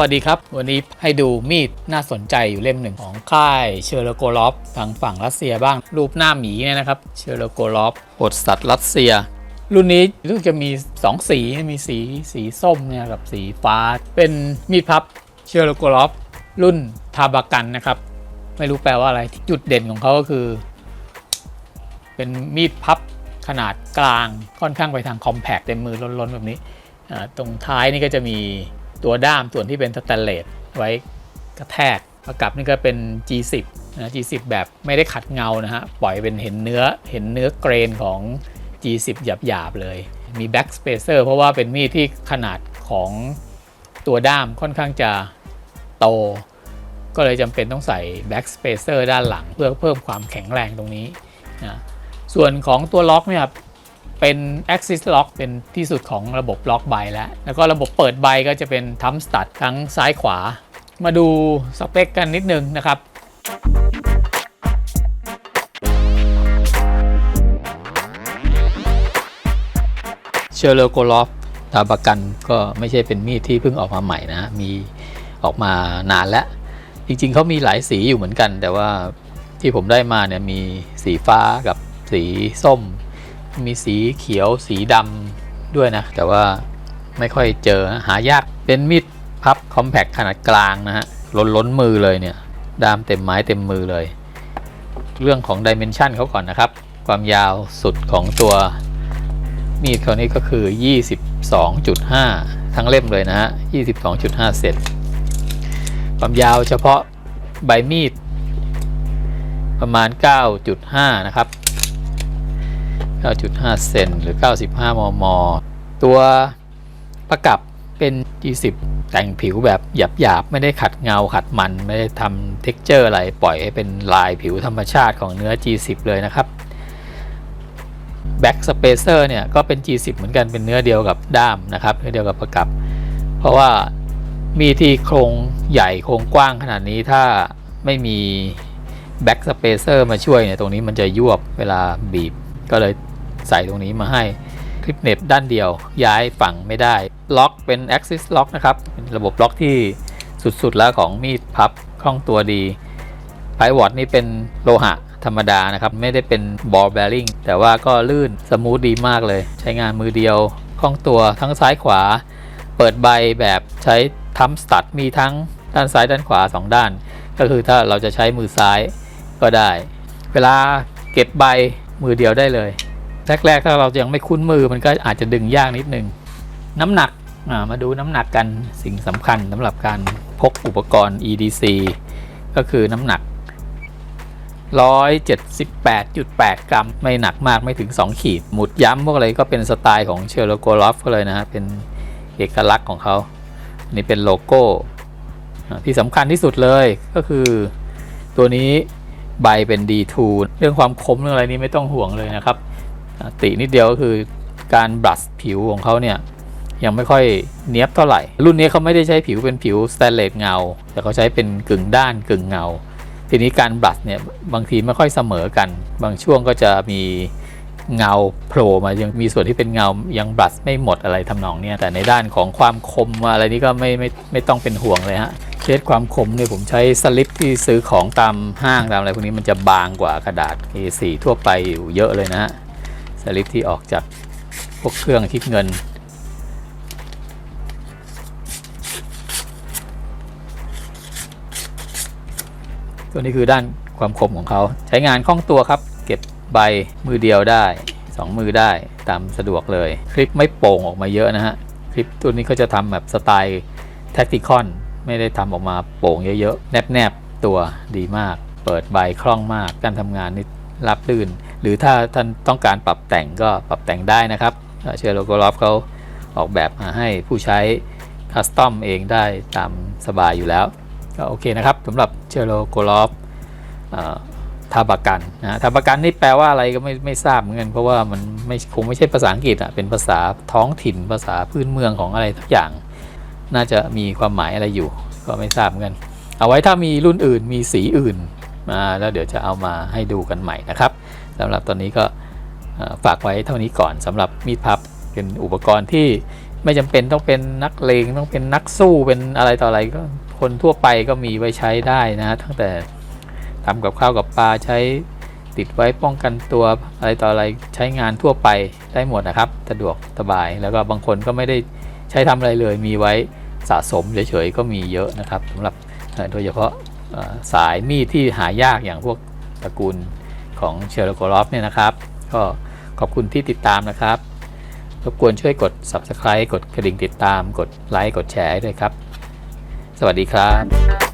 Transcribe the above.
วัสดีครับ วันนี้ให้ดูมีดน่าสนใจอยู่เล่มหนึ่งของค่ายเชอร์โลโกลอฟทางฝั่งรัสเซียบ้าง รูปหน้าหมีเนี่ยนะครับเชอร์โลโกลอฟบทสัตว์รัสเซีย รุ่นนี้รู้สึกจะมี 2 สีมีสีสีส้มเนี่ยกับสีฟ้า เป็นมีดพับเชอร์โลโกลอฟรุ่นทาบากันนะครับ ไม่รู้แปลว่าอะไรจุดเด่นของเขาก็คือ เป็นมีดพับขนาดกลางค่อนข้างไปทางคอมแพกเต็มมือล้นๆแบบนี้อ่าตรงท้ายนี่ก็จะมี ตัวด้ามส่วนที่เป็นสแตนเลสไว้กระแทกประกับนี่ก็เป็น G10 นะ G10 แบบไม่ได้ขัดเงานะฮะ ปล่อยเป็นเห็นเนื้อเห็นเนื้อเกรนของ G10 หยาบๆเลย มี back spacer เพราะว่าเป็นมีดที่ขนาดของตัวด้ามค่อนข้างจะโต ก็เลยจำเป็นต้องใส่ back spacer ด้านหลัง เพื่อเพิ่มความแข็งแรงตรงนี้นะ ส่วนของตัวล็อกเนี่ย เป็น axis lock เป็นที่สุดของระบบล็อกใบแล้ว แล้วก็ระบบเปิดใบก็จะเป็นทัมสตัดทั้งซ้ายขวา มาดูสเปคกันนิดนึงนะครับเชอร์เลโกลอฟตาประกันก็ไม่ใช่เป็นมีดที่เพิ่งออกมาใหม่นะ มีออกมานานแล้ว จริงๆเขามีหลายสีอยู่เหมือนกัน แต่ว่าที่ผมได้มาเนี่ยมีสีฟ้ากับสีส้ม มีสีเขียวสีดำด้วยนะ แต่ว่าไม่ค่อยเจอหายากเป็นมีดพับคอมแพคขนาดกลางนะฮะล้นล้นมือเลยเนี่ยดามเต็มไม้เต็มมือเลย เรื่องของดิเมนชันเขาก่อนนะครับ ความยาวสุดของตัวมีดเขานี่ก็คือ 22.5 ทั้งเล่มเลยนะฮะ 22.5 เซนความยาวเฉพาะใบมีด ประมาณ 9.5 นะครับ 9.5 เซนหรือ 95 มม ตัวประกับเป็น G10 แต่งผิวแบบหยาบๆ ไม่ได้ขัดเงาขัดมัน ไม่ได้ทำเท็กเจอร์อะไร ปล่อยให้เป็นลายผิวธรรมชาติของเนื้อ G10 เลยนะครับ Back Spacer เนี่ย ก็เป็น G10 เหมือนกันเป็นเนื้อเดียวกับด้ามนะครับ เนื้อเดียวกับประกับ เพราะว่ามีที่โครงใหญ่โครงกว้างขนาดนี้ถ้าไม่มี Back Spacer มาช่วยเนี่ยตรงนี้มันจะยวบเวลาบีบ ก็เลย ใส่ตรงนี้มาให้คลิปเน็ตด้านเดียวย้ายฝั่งไม่ได้ ล็อกเป็น Axis Lock นะครับเป็นระบบล็อกที่สุดๆแล้วของมีดพับคล่องตัวดีไพวอตนี่เป็นโลหะธรรมดานะครับ ไม่ได้เป็นบอลแบริ่งแต่ว่าก็ลื่นสมูทดีมากเลย ใช้งานมือเดียวคล่องตัวทั้งซ้ายขวา เปิดใบแบบใช้ทัมสตัดมีทั้งด้านซ้ายด้านขวา 2 ด้าน ก็คือถ้าเราจะใช้มือซ้ายก็ได้ เวลาเก็บใบมือเดียวได้เลย แรกๆถ้าเรายังไม่คุ้นมือมันก็อาจจะดึงยากนิดนึง น้ำหนักมาดูน้ำหนักกันสิ่งสำคัญสำหรับการพกอุปกรณ์ EDC ก็คือน้ำหนัก 178.8 กรัม ไม่หนักมากไม่ถึง 2 ขีด หมุดย้ำพวกอะไรก็เป็นสไตล์ของเชอร์โลโกลอฟก็เลยนะฮะ เป็นเอกลักษณ์ของเขาอันนี่เป็นโลโก้ ที่สำคัญที่สุดเลยก็คือตัวนี้ใบเป็น D2 เรื่องความคมเรื่องอะไรนี้ไม่ต้องห่วงเลยนะครับ ตินิดเดียวก็คือการบลัชผิวของเขาเนี่ยยังไม่ค่อยเนี้ยบเท่าไหร่ รุ่นนี้เขาไม่ได้ใช้ผิวเป็นผิวสแตนเลสเงา แต่เขาใช้เป็นกึ่งด้านกึ่งเงา ทีนี้การบลัชเนี่ยบางทีไม่ค่อยเสมอกัน บางช่วงก็จะมีเงาโผล่มายังมีส่วนที่เป็นเงายังบลัชไม่หมดอะไรทำนองเนี้ยแต่ในด้านของความคมอะไรนี้ก็ไม่ไม่ไม่ต้องเป็นห่วงเลยฮะเชดความคมเนี่ยผมใช้สลิปที่ซื้อของตามห้างตามอะไรพวกนี้มันจะบางกว่ากระดาษ A4 ทั่วไปอยู่เยอะเลยนะฮะ สลิปที่ออกจากพวกเครื่องคิดเงิน ตัวนี้คือด้านความคมของเขาใช้งานคล่องตัวครับ เก็บใบมือเดียวได้ 2 มือได้ตามสะดวกเลย คลิปไม่โป่งออกมาเยอะนะฮะ คลิปตัวนี้เขาจะทำแบบสไตล์แท็กติคอนไม่ได้ทำออกมาโป่งเยอะๆ แนบๆ ตัวดีมาก เปิดใบคล่องมาก การทำงานนี่ รับลื่น หรือถ้าท่านต้องการปรับแต่งก็ปรับแต่งได้นะครับเชอร์โลโกลอฟเขาออกแบบมาให้ผู้ใช้คัสตอมเองได้ตามสบายอยู่แล้วก็โอเคนะครับสำหรับเชอร์โลโกลอฟทาบากันนะทาบากันนี่แปลว่าอะไรก็ไม่ไม่ทราบเหมือนกันเพราะว่ามันไม่คงไม่ใช่ภาษาอังกฤษอะเป็นภาษาท้องถิ่นภาษาพื้นเมืองของอะไรทุกอย่าง น่าจะมีความหมายอะไรอยู่ ก็ไม่ทราบเหมือนกัน เอาไว้ถ้ามีรุ่นอื่นมีสีอื่น มาแล้วเดี๋ยวจะเอามาให้ดูกันใหม่นะครับสำหรับตอนนี้ก็ฝากไว้เท่านี้ก่อนสำหรับมีดพับเป็นอุปกรณ์ที่ไม่จำเป็นต้องเป็นนักเลงต้องเป็นนักสู้เป็นอะไรต่ออะไรก็คนทั่วไปก็มีไว้ใช้ได้นะฮะตั้งแต่ทำกับข้าวกับปลาใช้ติดไว้ป้องกันตัวอะไรต่ออะไรใช้งานทั่วไปได้หมดนะครับ สะดวกสบายแล้วก็บางคนก็ไม่ได้ใช้ทำอะไรเลยมีไว้สะสมเฉยๆก็มีเยอะนะครับสำหรับโดยเฉพาะ สายมีดที่หายากอย่างพวกตระกูลของเชลโลโกรอฟเนี่ยนะครับ ก็ขอบคุณที่ติดตามนะครับ รบกวนช่วยกด subscribe กดกระดิ่งติดตาม กดไลค์ กดแชร์ด้วยครับ สวัสดีครับ